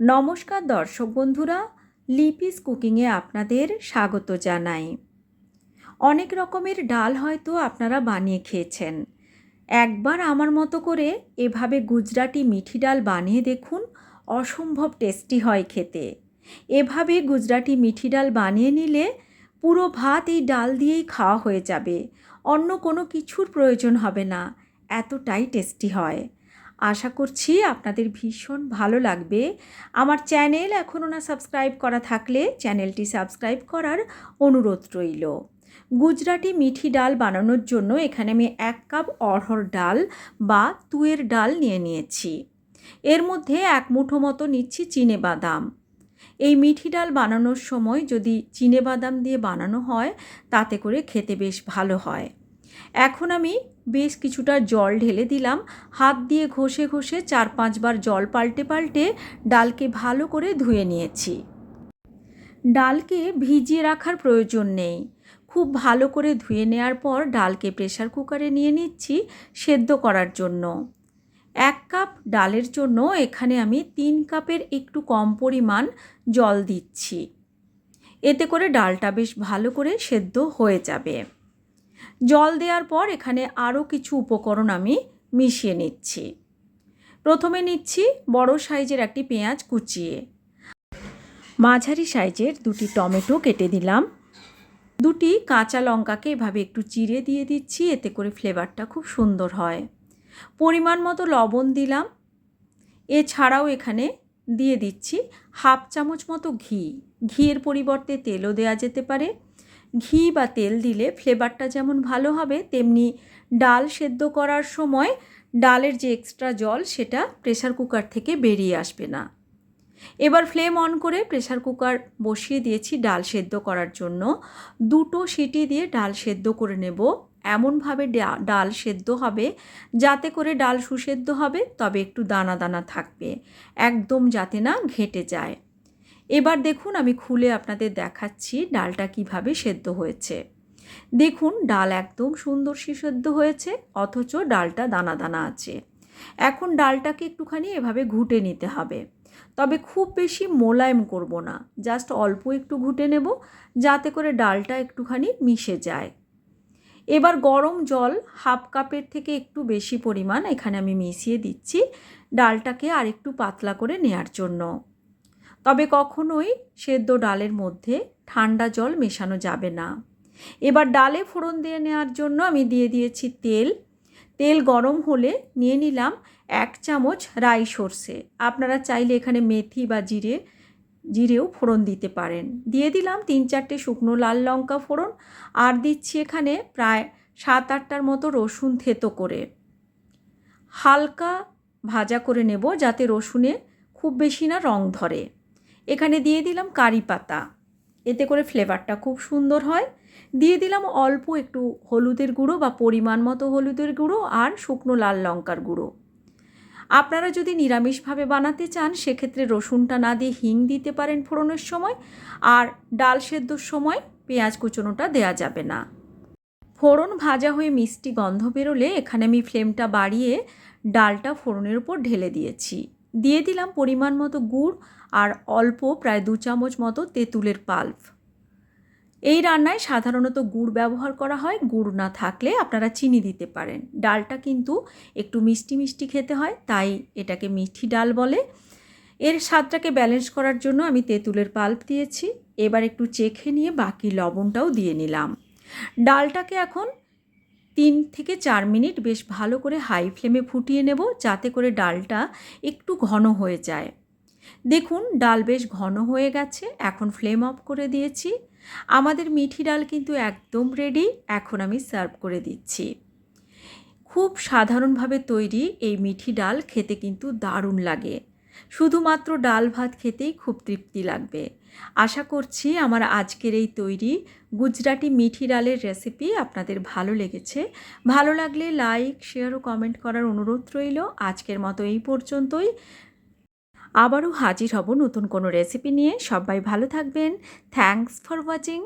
নমস্কার দর্শক বন্ধুরা, লিপিস কুকিংয়ে আপনাদের স্বাগত জানাই। অনেক রকমের ডাল হয়তো আপনারা বানিয়ে খেয়েছেন। একবার আমার মতো করে এভাবে গুজরাটি মিঠি ডাল বানিয়ে দেখুন, অসম্ভব টেস্টি হয় খেতে। এভাবে গুজরাটি মিঠি ডাল বানিয়ে নিলে পুরো ভাত এই ডাল দিয়েই খাওয়া হয়ে যাবে, অন্য কোনো কিছুর প্রয়োজন হবে না, এতটাই টেস্টি হয়। আশা করছি আপনাদের ভীষণ ভালো লাগবে। আমার চ্যানেল এখনও না সাবস্ক্রাইব করা থাকলে চ্যানেলটি সাবস্ক্রাইব করার অনুরোধ রইল। গুজরাটি মিঠি ডাল বানানোর জন্য এখানে আমি এক কাপ অড়হর ডাল বা তুয়ের ডাল নিয়ে নিয়েছি। এর মধ্যে এক মুঠো মতো নিচ্ছি চিনে বাদাম। এই মিঠি ডাল বানানোর সময় যদি চিনে বাদাম দিয়ে বানানো হয়, তাতে করে খেতে বেশ ভালো হয়। এখন আমি বেশ কিছুটা জল ঢেলে দিলাম। হাত দিয়ে ঘষে ঘষে চার পাঁচবার জল পাল্টে পাল্টে ডালকে ভালো করে ধুয়ে নিয়েছি। ডালকে ভিজিয়ে রাখার প্রয়োজন নেই। খুব ভালো করে ধুয়ে নেওয়ার পর ডালকে প্রেশার কুকারে নিয়ে নিচ্ছি সেদ্ধ করার জন্য। এক কাপ ডালের জন্য এখানে আমি তিন কাপের একটু কম পরিমাণ জল দিচ্ছি। এতে করে ডালটা বেশ ভালো করে সেদ্ধ হয়ে যাবে। জল দেওয়ার পর এখানে আরও কিছু উপকরণ আমি মিশিয়ে নিচ্ছি। প্রথমে নিচ্ছি বড় সাইজের একটি পেঁয়াজ কুচিয়ে। মাঝারি সাইজের দুটি টমেটো কেটে দিলাম। দুটি কাঁচা লঙ্কাকে এভাবে একটু চিড়ে দিয়ে দিচ্ছি, এতে করে ফ্লেভারটা খুব সুন্দর হয়। পরিমাণ মতো লবণ দিলাম। এছাড়াও এখানে দিয়ে দিচ্ছি হাফ চামচ মতো ঘি। ঘিয়ের পরিবর্তে তেলও দেওয়া যেতে পারে। ঘি বা তেল দিলে ফ্লেভারটা যেমন ভালো হবে, তেমনি ডাল সেদ্ধ করার সময় ডালের যে এক্সট্রা জল সেটা প্রেশার কুকার থেকে বেরিয়ে আসবে না। এবার ফ্লেম অন করে প্রেশার কুকার বসিয়ে দিয়েছি ডাল সেদ্ধ করার জন্য। দুটো সিটি দিয়ে ডাল সেদ্ধ করে নেব। এমনভাবে ডাল সেদ্ধ হবে যাতে করে ডাল সুসেদ্ধ হবে, তবে একটু দানা দানা থাকবে, একদম যাতে না ঘেটে যায়। এবার দেখুন আমি খুলে আপনাদের দেখাচ্ছি ডালটা কীভাবে সেদ্ধ হয়েছে। দেখুন ডাল একদম সুন্দর সেদ্ধ হয়েছে, অথচ ডালটা দানা দানা আছে। এখন ডালটাকে একটুখানি এভাবে ঘুটে নিতে হবে। তবে খুব বেশি মোলায়েম করব না, জাস্ট অল্প একটু ঘুটে নেব, যাতে করে ডালটা একটুখানি মিশে যায়। এবার গরম জল হাফ কাপের থেকে একটু বেশি পরিমাণ এখানে আমি মিশিয়ে দিচ্ছি, ডালটাকে আর একটু পাতলা করে নেয়ার জন্য। তবে কখনোই সেদ্ধ ডালের মধ্যে ঠান্ডা জল মেশানো যাবে না। এবার ডালে ফোড়ন দিয়ে নেওয়ার জন্য আমি দিয়ে দিয়েছি তেল। তেল গরম হলে নিয়ে নিলাম এক চামচ রাই সর্ষে। আপনারা চাইলে এখানে মেথি বা জিরে, জিরেও ফোড়ন দিতে পারেন। দিয়ে দিলাম তিন চারটে শুকনো লাল লঙ্কা ফোড়ন আর দিচ্ছি এখানে প্রায় সাত আটটার মতো রসুন থেতো করে। হালকা ভাজা করে নেব যাতে রসুনে খুব বেশি না রং ধরে। এখানে দিয়ে দিলাম কারি পাতা। এতে করে ফ্লেভারটা খুব সুন্দর হয়। দিয়ে দিলাম অল্প একটু হলুদের গুঁড়ো বা পরিমাণ মতো হলুদের গুঁড়ো আর শুকনো লাল লঙ্কার গুঁড়ো। আপনারা যদি নিরামিষভাবে বানাতে চান, সেক্ষেত্রে রসুনটা না দিয়ে হিং দিতে পারেন ফোড়নের সময়। আর ডাল সেদ্ধর সময় পেঁয়াজ কুচনোটা দেয়া যাবে না। ফোড়ন ভাজা হয়ে মিষ্টি গন্ধ বেরোলে এখানে আমি ফ্লেমটা বাড়িয়ে ডালটা ফোড়নের উপর ঢেলে দিয়েছি। দিয়ে দিলাম পরিমাণ মতো গুড় আর অল্প প্রায় দু চামচ মতো তেঁতুলের পাল্প। এই রান্নায় সাধারণত গুড় ব্যবহার করা হয়, গুড় না থাকলে আপনারা চিনি দিতে পারেন। ডালটা কিন্তু একটু মিষ্টি মিষ্টি খেতে হয়, তাই এটাকে মিষ্টি ডাল বলে। এর স্বাদটাকে ব্যালেন্স করার জন্য আমি তেঁতুলের পাল্প দিয়েছি। এবার একটু চেখে নিয়ে বাকি লবণটাও দিয়ে নিলাম। ডালটাকে এখন তিন থেকে চার মিনিট বেশ ভালো করে হাই ফ্লেমে ফুটিয়ে নেব, যাতে করে ডালটা একটু ঘন হয়ে যায়। দেখুন, ডাল বেশ ঘন হয়ে গেছে, এখন ফ্লেম অফ করে দিয়েছি। আমাদের মিঠি ডাল কিন্তু একদম রেডি এখন আমি সার্ভ করে দিচ্ছি। খুব সাধারণভাবে তৈরি এই মিঠি ডাল খেতে কিন্তু দারুণ লাগে। শুধুমাত্র ডাল ভাত খেতেই খুব তৃপ্তি লাগবে। আশা করছি আমার আজকের এই তৈরি গুজরাটি মিঠি ডালের রেসিপি আপনাদের ভালো লেগেছে। ভালো লাগলে লাইক শেয়ার ও কমেন্ট করার অনুরোধ রইল। আজকের মতো এই পর্যন্তই। আবারও হাজির হব নতুন কোনো রেসিপি নিয়ে। সবাই ভালো থাকবেন। Thanks for watching